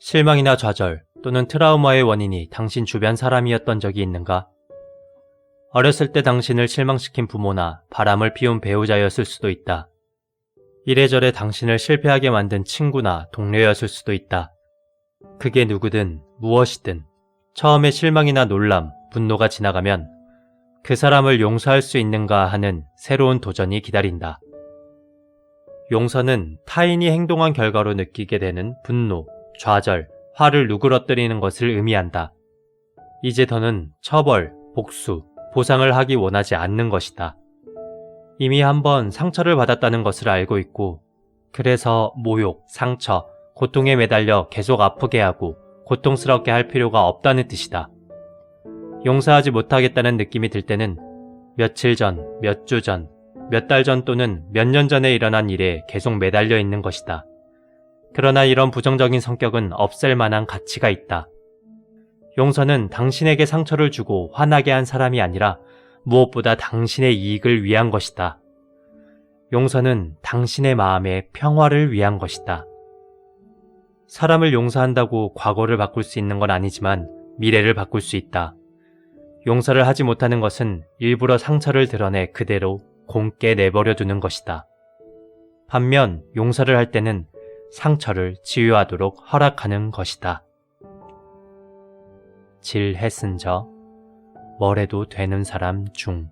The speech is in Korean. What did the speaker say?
실망이나 좌절 또는 트라우마의 원인이 당신 주변 사람이었던 적이 있는가? 어렸을 때 당신을 실망시킨 부모나 바람을 피운 배우자였을 수도 있다. 이래저래 당신을 실패하게 만든 친구나 동료였을 수도 있다. 그게 누구든 무엇이든 처음에 실망이나 놀람, 분노가 지나가면 그 사람을 용서할 수 있는가 하는 새로운 도전이 기다린다. 용서는 타인이 행동한 결과로 느끼게 되는 분노, 좌절, 화를 누그러뜨리는 것을 의미한다. 이제 더는 처벌, 복수, 보상을 하기 원하지 않는 것이다. 이미 한번 상처를 받았다는 것을 알고 있고, 그래서 모욕, 상처, 고통에 매달려 계속 아프게 하고 고통스럽게 할 필요가 없다는 뜻이다. 용서하지 못하겠다는 느낌이 들 때는 며칠 전, 몇 주 전, 몇 달 전 또는 몇 년 전에 일어난 일에 계속 매달려 있는 것이다. 그러나 이런 부정적인 성격은 없앨 만한 가치가 있다. 용서는 당신에게 상처를 주고 화나게 한 사람이 아니라 무엇보다 당신의 이익을 위한 것이다. 용서는 당신의 마음의 평화를 위한 것이다. 사람을 용서한다고 과거를 바꿀 수 있는 건 아니지만 미래를 바꿀 수 있다. 용서를 하지 못하는 것은 일부러 상처를 드러내 그대로 곰게 내버려 두는 것이다. 반면 용서를 할 때는 상처를 치유하도록 허락하는 것이다. 질 해슨저, 뭐래도 되는 사람 중.